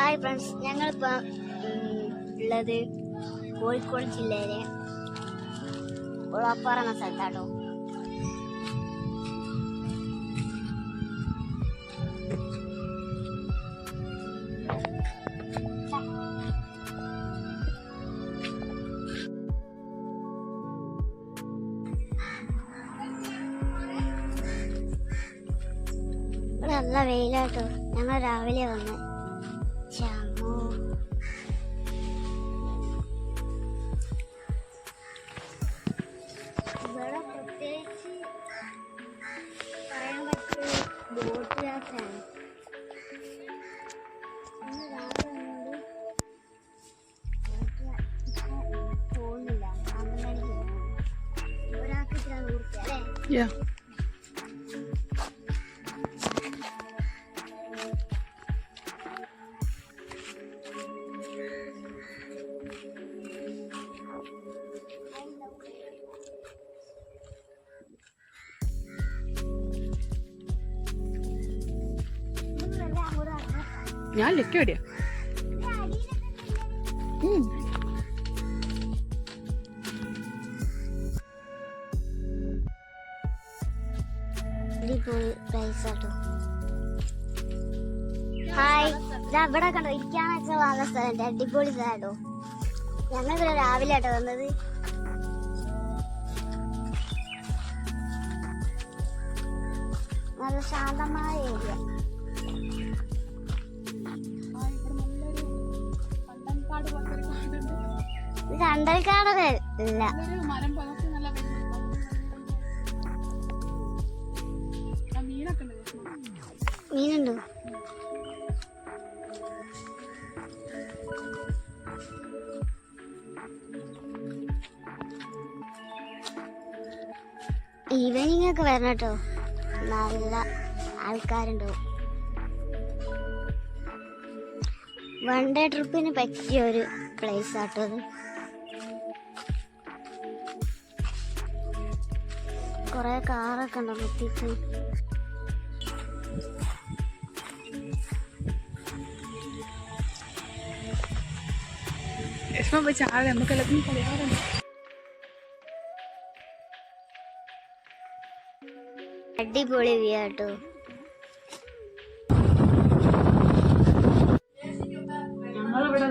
Hi friends ഞങ്ങളിപ്പോൾ ഉള്ളത് കോഴിക്കോട് ജില്ലയിലെ ഉളപ്പാറ എന്ന സ്ഥലത്താട്ടോ. നല്ല വെയിലാട്ടോ. ഞങ്ങൾ രാവിലെ വന്ന് Yeah. ഞാൻ നടന്നോ? ഞാൻ ലക്കി അടിപൊളി പ്രൈസ് കേട്ടോ ഹായ് ഇതാ ഇവിടെ കണ്ടോ ഇരിക്കാന്ന് വെച്ചാൽ നല്ല സ്ഥലം. അടിപൊളി സ്ഥലം കേട്ടോ ഞങ്ങൾ ഇവിടെ രാവിലെ ആട്ടോ വന്നത്. നല്ല ശാന്തമായ ഏരിയ. ഇത് അണ്ടൽക്കാടൊക്കെ ഇല്ല മരം മീനുണ്ടോ? ഈവനിങ് ഒക്കെ വരണം കേട്ടോ നല്ല ആൾക്കാരുണ്ടാവും വൺ ഡേ ട്രിപ്പിന് പറ്റിയ ഒരു പ്ലേസ് ആട്ടോ അത്. കൊറേ കാറൊക്കെ ഉണ്ടോ കുത്തിച്ച് വിഷമം പോയി നമുക്ക് എല്ലാത്തിനും കളിയാറുണ്ട് അടിപൊളി വ്യൂ ഞങ്ങളിവിടെ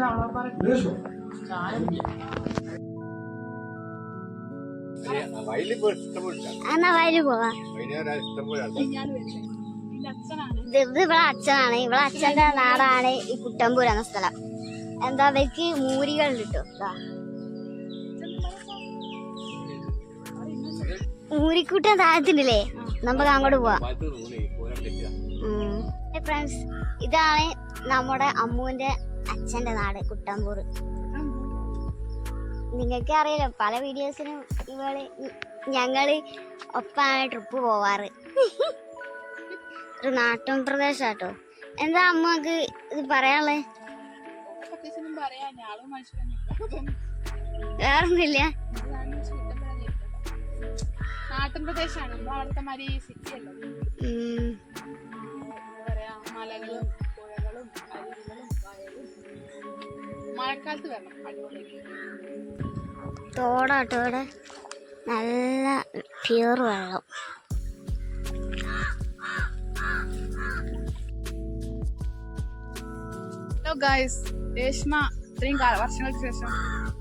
എന്നാ പോവാ ഇത് ഇവിടെ അച്ഛനാണ്. ഇവിടെ അച്ഛന്റെ നാടാണ് ഈ കുട്ടമ്പൂർ എന്ന സ്ഥലം. എന്താ അവർക്ക് മൂരികൾ കിട്ടും മൂരിക്കൂട്ടം താഴത്തിണ്ടല്ലേ നമുക്ക് അങ്ങോട്ട് പോവാം. ഫ്രണ്ട്സ് ഇതാണ് നമ്മുടെ അമ്മുവിന്റെ അച്ഛന്റെ നാട് കുട്ടമ്പൂർ. നിങ്ങൾക്ക് അറിയാലോ പല വീഡിയോസിനും ഇവൾ ഞങ്ങൾ ഒപ്പാണ് ട്രിപ്പ് പോവാറ്. ഒരു നാട്ടും പ്രദേശാട്ടോ. എന്താ അമ്മയ്ക്ക് ഇത് പറയാനുള്ളത് വേറൊന്നുമില്ല. നാട്ടിൻ പ്രദേശമാണ് നമ്മൾ അവിടുത്തെ മാതിരി സിറ്റി അല്ല പറയാ മലകളും പുഴകളും അരുവികളും വയലും. മഴക്കാലത്ത് വരണം അടിപൊളി തോടാട്ടോ ഇവിടെ നല്ല പ്യൂർ വെള്ളം. ഹലോ ഗായ്സ് രേഷ്മ ഇത്രയും കാല- വർഷങ്ങൾക്ക് ശേഷം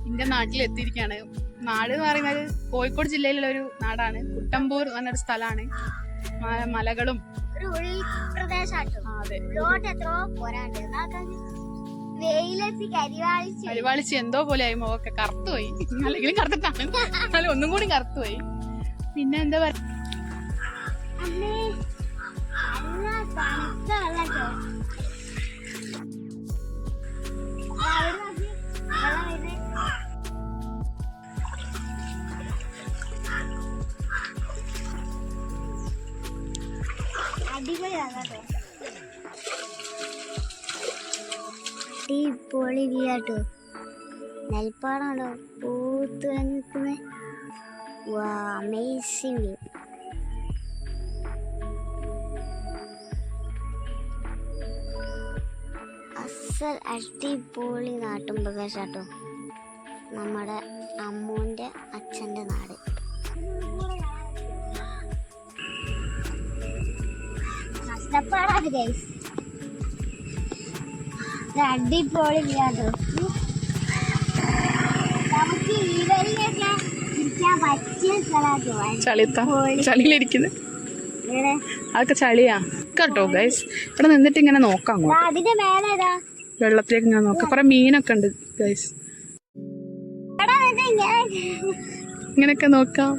എന്റെ നാട്ടിൽ എത്തിയിരിക്കുകയാണ്. നാട് എന്ന് പറയുന്നത് കോഴിക്കോട് ജില്ലയിലുള്ള ഒരു നാടാണ്. കുട്ടമ്പൂർ എന്നൊരു സ്ഥലമാണ്. മലകളും കരിവാളിച്ച്. എന്തോ പോലെ ആയി മുഖമൊക്കെ കറുത്തുപോയി അല്ലെങ്കിലും കറുത്തിട്ടാണ്. എന്നാലും ഒന്നും കൂടി കറുത്തുപോയി പിന്നെ എന്താ പറയാ അടിപൊളി അടിപൊളി വ്യാട്ടോ നെൽപ്പാടാണോ പൂത്ത് നിൽക്കുന്നത് വാ അമേസിംഗ് വ്യൂ ഗൈസ് അടിപൊളി പ്രദേശാട്ടോ. നമ്മുടെ അമ്മൂന്റെ അച്ഛന്റെ നാട്. കഷ്ടപ്പാടാണ് ഗൈസ് ഇത് അടിപൊളി കേട്ടോ നമുക്ക് ഈവനിങ്ങൊക്കെ ഇരിക്കാൻ പറ്റിയ സ്ഥലമാട്ടോ. ചളിത്ത? ചളിയിലിരിക്കുന്നത് ഇവിടെ അതൊക്കെ ചളിയാ. കേട്ടോ ഗൈസ് ഇവിടെ നിന്നിട്ട് ഇങ്ങനെ നോക്കാം അതിന്റെ മേലെ വെള്ളത്തിലേക്ക് ഞാൻ നോക്കാം. കുറെ മീനൊക്കെ ഉണ്ട് ഗൈസ് ഇങ്ങനെയൊക്കെ നോക്കാം.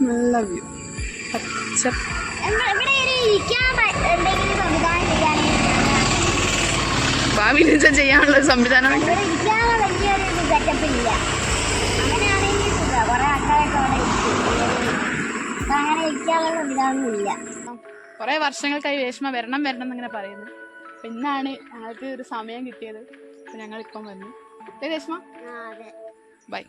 നല്ല വ്യൂ പച്ച ഇവിടെ ഇരിക്കാൻ പ- എന്തെങ്കിലും സംവിധാനം ചെയ്യുകയാണെങ്കിൽ ഭാവിയിൽ ഇത് ചെയ്യാനുള്ള സംവിധാനം ഇവിടെ ഇരിക്കാനുള്ള വലിയൊരു സെറ്റപ്പ് ഇല്ല അങ്ങനെയാണെങ്കിൽ സുഖം കുറെ ആൾക്കാരൊക്കെ അവിടെ ഇരിക്കും ഇത് അങ്ങനെ ഇരിക്കാനുള്ള സംവിധാനം ഇല്ല കുറെ വർഷങ്ങൾക്കായി രേഷ്മ വരണം വരണം എന്നിങ്ങനെ പറയുന്നു. അപ്പൊ ഇന്നാണ് ഞങ്ങൾക്ക് ഒരു സമയം കിട്ടിയത്. അപ്പൊ ഞങ്ങൾ ഇപ്പം വന്നു രേഷ്മ ബൈ.